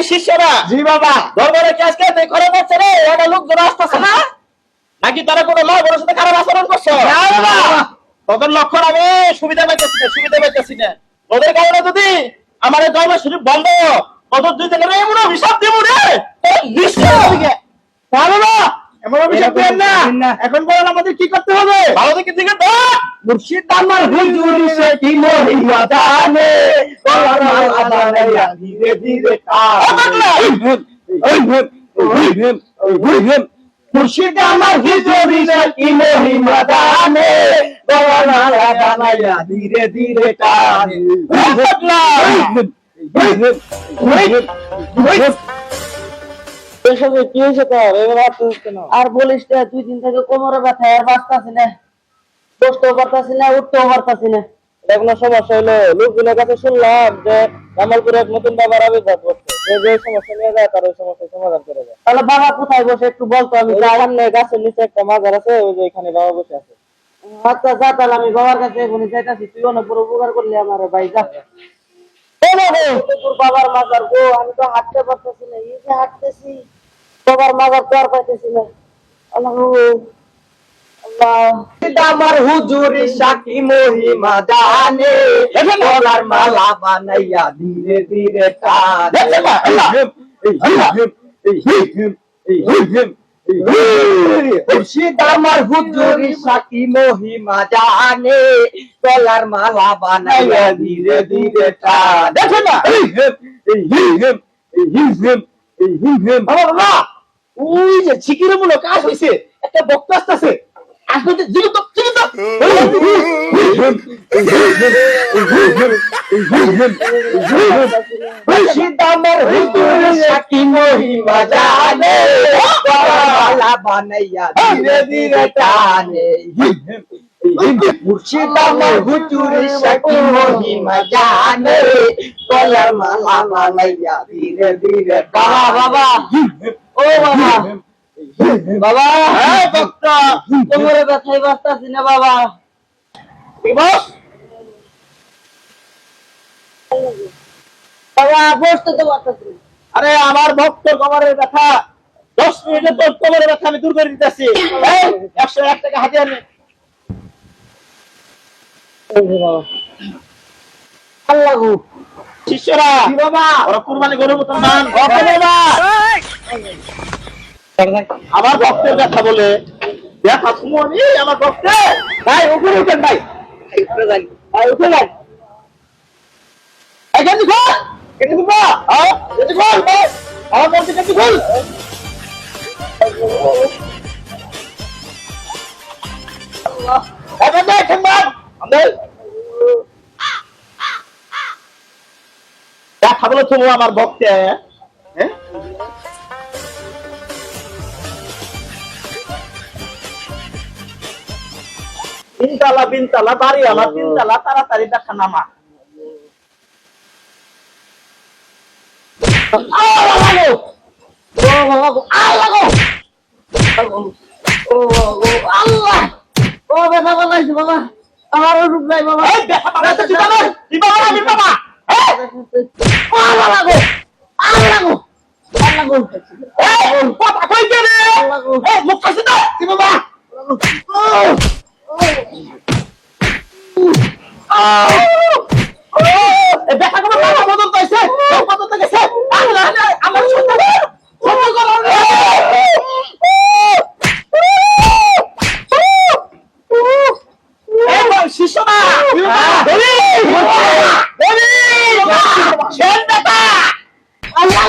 এই শিষ্যরা জি বাবা। দরবারে কি আজকে তুই করে যাচ্ছে রে? একটা লোক ধরে আসতেছে না? নাকি তারা কোনো মা বড় সাথে খারাপ আচরণ করছে? তোদের লক্ষণ আমি সুবিধা পাইতেছি না সুবিধা পাইতেছি না। ওদের কারণে যদি আমার এই দরবার শরীফ বন্ধ কত দুই দিনের এমন হিসাব দিব রে? নিশ্চয় বাবা এমন অভিশাপ এরকম না। এখন বলেন আমাদের কি করতে হবে? ভালো দিকে দিকে মুর্শিদ আমার হুজুরি কি মহিমা জানে গলার মালা বানাইয়া ধীরে ধীরে মুর্শিদ আমার হুজুরি কি মহিমা জানে গলার মালা বানাইয়া ধীরে ধীরে এসবে কি হয়েছে তোর? এবার আর বলিস না দুই দিন থেকে কোমরে ব্যথা আর বাঁচতাছি না। বসতেও পারতাছি না উঠতেও পারতাছি না। এগুলো সমস্যা হলো লোকগুলোর কাছে শুনলাম যে জামালপুরে এক নতুন বাবার আবির্ভাব করছে যে যে সমস্যা নিয়ে যায় তার ওই সমস্যার সমাধান করে যায় তাহলে বাবা কোথায় বসে একটু বলতো আমি সামনে গাছের নিচে একটা মাজার আছে ওই যে এখানে বাবা বসে আছে। আচ্ছা যা তাহলে আমি বাবার কাছে এখনই যাইতাছি। তুই অনেক বড় উপকার করলি আমার ভাই যা। বাবার মাজার গো আমি তো হাঁটতে পারতেছি না এই যে হাঁটতেছি। বাবার মাজার তো আর পাইতেছি না আমার হুজুরি সাকি মহিমা জানে গলার মালা বানাইয়া ধীরে ধীরে আমার হুজুরি সাকি মহিমা জানে গলার মালা বানাইয়া ধীরে ধীরে দেখো না ওই যে ছিকির মূল কাজ হইছে একটা বক্তা আসতেছে। হুজুর মহিমা জানে গলা বানাইয়া ধীরে ধীরে টানে। মুর্শিদ আমার হুজুর সাকি মহিমা জানে গলার মালা বানাইয়া ধীরে ধীরে বাবা বাবা ও বাবা বাবা এই বক্তা কোমরে ব্যথায় বাঁচতাছি না বাবা? বস বাবা বসতে তো পারতাছি আরে আমার ভক্ত কবরের ব্যথা। দশ মিনিটে তোর কবরের ব্যথা আমি দূর করে দিতেছি। একশো এক টাকা হাতে আনে। আল্লাহ। শিষ্যরা বাবা? ওরা কুরবানি মান। কত বাবা। আমার ভক্তের ব্যথা বলে ব্যথা তুমি আমার ভক্তে। ভাই উপরে উঠেন ভাই। যান ভাই উঠে যান। এখানে খোল। কেটে দিব হ্যাঁ? কেটে খোল বস আমার বলতে কেটে খোল। দেখ দেখা বলে তুমি আমার ভক্তে। হ্যাঁ? তিনতলা তিনতলা, বাড়ি আমার, তিনতলা, তাড়াতাড়ি দেখা নামা আল্লাহ ও বানাইছে বাবা। আমার রূপ নাই বাবা। এই দেখা বানাতে দিবা না দিবা না দিবা না এই আল্লাহ গো আল্লাহ গো আল্লাহ গো এই কথা কই গেলে? এই মুখ কাছে দাও দিবা না এই দেখা কোনো কথা বদল কইছে বদল তো গেছে আল্লাহ আমার সন্তান সহ্য করো রে এই বল শিশুরা দেবী দেবী শেন বেটা আল্লাহ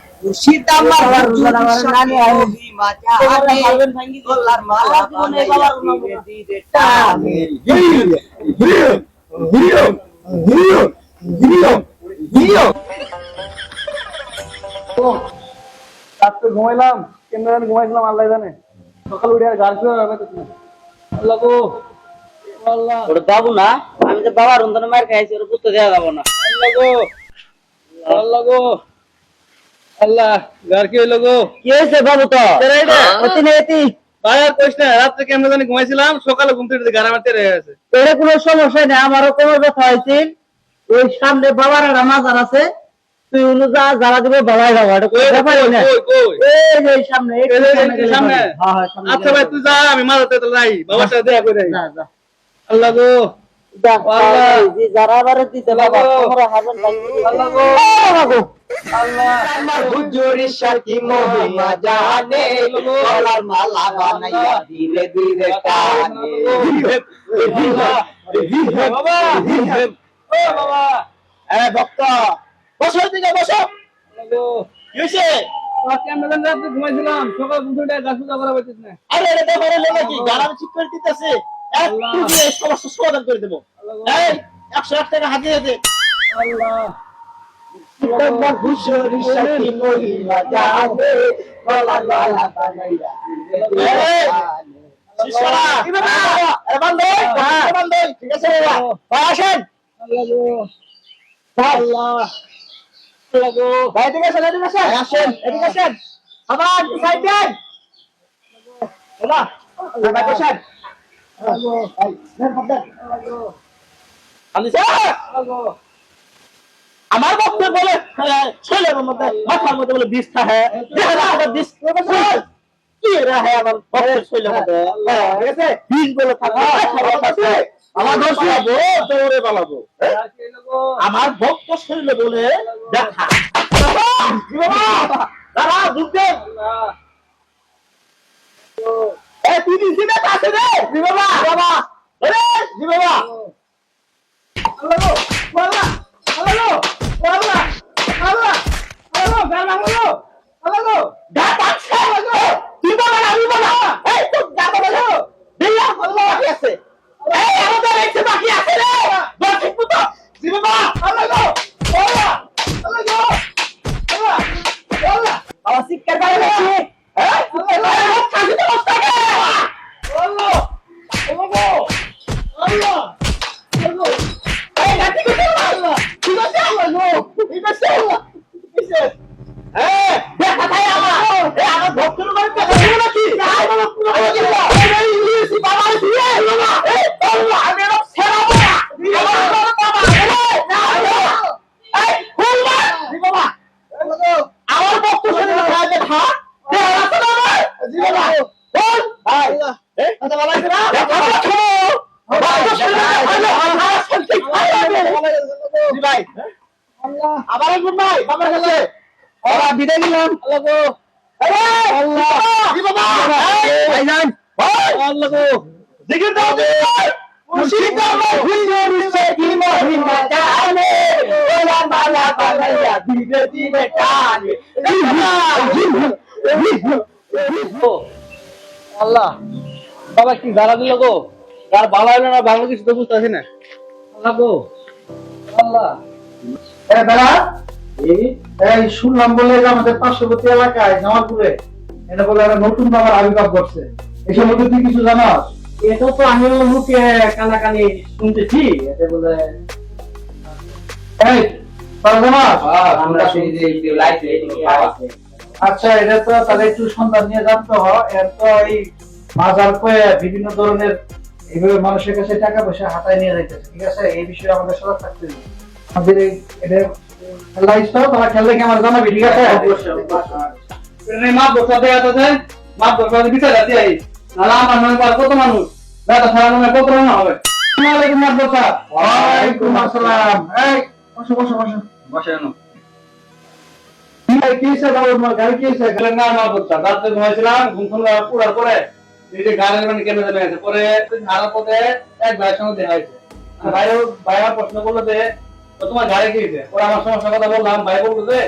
তো তো ঘুমাইলাম কেমন জানি ঘুমাইছিলাম আল্লাহ জানে। সকাল উঠে আর তো আল্লাহ গো ওটা বাবু না আমি যে বাবার অন্তরে মার খাইছি ওটা বুঝতে দেওয়া যাব না। আল্লাহ গো আল্লাহ গো। আল্লাহ গার কি হইল গো? কি হয়েছে বাবু তো অতি ভাই আর কইস না রাত্রে কেমন জানি ঘুমাইছিলাম সকালে ঘুম থেকে গাড়ি মারতে রয়ে গেছে। এটা কোনো সমস্যা নেই আমারও কোমর ব্যথা হয়েছিল ওই সামনে বাবার একটা মাজার আছে তুই উনি যা যারা দিবে বাবাই যাব এটা কই, ব্যাপারই না? এই যে সামনে সামনে। হ্যাঁ হ্যাঁ আচ্ছা ভাই তুই যা আমি মারাতে তো যাই। বাবার সাথে দেখা করে। আল্লাহ গো। যারা আবারে দিতে বাবা। তোমরা হাজার। আল্লাহ। আমার হুজুরের সাথী মহিমা জানে গলার মালা বানাইয়া ধীরে ধীরে টানে। বাবা। এ ভক্ত বসো দিকে বসো। কি রাত্রে ঘুমাইছিলাম। সকাল ঘুম গাছ পূজা করা পাইছিস আরে এটা দেখো নাকি গাড়ার ঠিক করে দিতেছে। একটু দিয়ে সমস্যা সমাধান করে দেবো। এই একশো এক টাকা হাতিয়ে দে। আল্লাহ। আবার আমার বক্তব্য বলে ছেলের মধ্যে মাথার মধ্যে বলে বিষ থাকে। হ্যাঁ আমার মধ্যে হ্যাঁ, বিষ বলে ভক্ত দেখা। দাদা দিছি না কাছে রে জি বাবা বাবা আরে জি বাবা আল্লাহ আল্লাহ আল্লাহ আল্লাহ আল্লাহ আল্লাহ গাল লাগল আল্লাহ গা পাচ্ছে আল্লাহ তুই বলা না আমি বলা এই তো গা বলা দিল্লা আল্লাহ বাকি আছে এই আমাদের এই যে বাকি আছে রে বাকি পুতো জি বাবা আল্লাহ আল্লাহ আল্লাহ আল্লাহ আল্লাহ বাবা শিক্ষার বাইরে আছি হ্যাঁ আল্লাহ কাজে তো বসতে আল্লাহ আল্লাহ আল্লাহ আল্লাহ এই গাটি করতে আল্লাহ ঠিক আছে আল্লাহ গো ঠিক আছে আল্লাহ ঠিক আছে এই দেখা তাই আমার এই আমার ভক্তের উপরে দেখা দিও নাকি আই বাবা পুরো হয়ে গেল এই ইংলিশ বাবা দিয়ে বাবা এই আল্লাহ আমি এরকম সেরা বাবা আমার বাবা বাবা এই না এই হুল্লা দি বাবা আমার ভক্ত শুনে দেখা দেখা দেখা আছে না আমার জি বাবা বল ভাই এই কথা বলা আছে না জি ভাই একজন ভাই বাবার কাছে ওরা বিদায় নিলাম আল্লাহ আল্লাহ বাবা কি দাঁড়া দিল গো আর ভালো হলো না ভালো কিছু তো বুঝতে না আল্লাহ গো আল্লাহ এই শুনলাম বলে আমাদের পার্শ্ববর্তী এলাকায় জামালপুরে। এটা বলে একটা নতুন বাবার আবির্ভাব করছে এই সম্বন্ধে তুই কিছু জানাস? এটা তো আমি মুখে কানাকানি শুনতেছি। এটা বলে এই আমরা শুনি যে আচ্ছা এটা তো তাহলে একটু সন্ধান নিয়ে জানতে হয় এর তো এই বাজার করে বিভিন্ন ধরনের এইভাবে মানুষের কাছে টাকা পয়সা হাতায় নিয়ে যাইতেছে ঠিক আছে? এই বিষয়ে আমাদের সজাগ থাকতে হবে। আমাদের এটা খেলা ইচ্ছা তারা খেললে কি আমার জানাবি ঠিক আছে মাপ বসা দেয়া আছে মাপ বসা বিচার আছে এই নালা আমার পার কত মানুষ? দাদা সারা মনে কত রান্না হবে? মাপ বসা ওয়ালাইকুম আসসালাম। এই বসো বসো বসো। বসে পরে পথে এক ভাইয়ের সঙ্গে দেখা হয়েছে। ভাইও ভাইয়া প্রশ্ন করল যে তো তোমার গাড়ি কি হয়েছে? ওরা আমার সমস্যার কথা বললাম ভাই বলল যে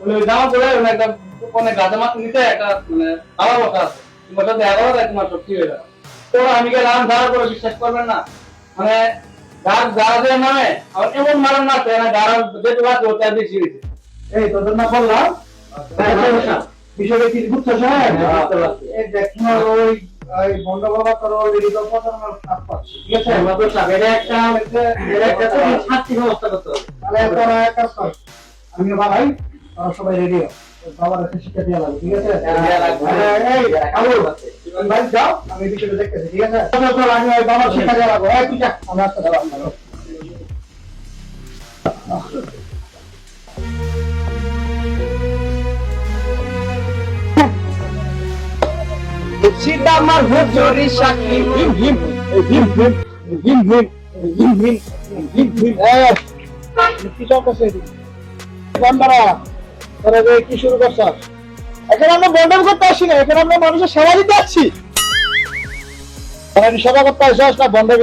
উনি ওই জামা পরে উনি একটা কোনে গাছে মাছ নিতে একটা মানে আমার বসা আছে। তোমার সাথে এগারো দেয় তোমার সব কি হয়ে যাবে। তো আমি গেলাম যাওয়ার পরে বিশ্বাস করবেন না। মানে গাছ যারা যে নামে আমার এমন মারার না না যারা যেটু আছে ওটা বেশি হয়েছে। এই তোদের না বললাম বিষয়টা কি বুঝছ সাহেব বুঝতে পারছি। এই দেখ তোমার ওই ওই বন্ধ বাবা তোর অলরেডি প্রতারণার হাত পাচ্ছ ঠিক আছে? মাদক সাহেব, এটা একটা এটা একটা শাস্তি ব্যবস্থা করতে হবে। তাহলে তোরা এক কাজ কর। আমিও বাবাই তোরা সবাই রেডি বাবার কাছে শিক্ষা দেওয়া লাগবে ঠিক আছে। এই, এই, আবুল, তুমি ভাই যাও আমি এই বিষয়টা দেখতেছি ঠিক আছে? চল, চল, আমি বাবার শিক্ষা দেওয়া লাগবে। এই, তুই যা আমার আসতে দাঁড়া আমার হুজুরি হিম হিম হিম হিম হিম হিম হিম হিম হিম হিম।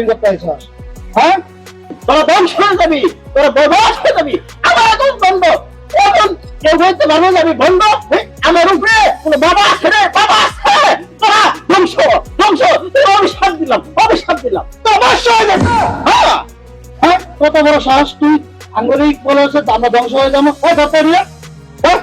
করতে? হ্যাঁ? তোরা হয়ে যাবি, তোরা হয়ে যাবি, আমার বন্ধ। এখন আমি বন্ধ আমার উপরে বাবা আছে রে, বাবা তোরা ধ্বংস ধ্বংস তোরা অভিশাপ দিলাম অভিশাপ দিলাম তো অবশ্য হয়ে যাবে হ্যাঁ হ্যাঁ? কত বড় সাহস তুই আঙ্গুলিক বলে হচ্ছে আমরা ধ্বংস হয়ে যাব ওই ধরতে নিয়ে হ্যাঁ?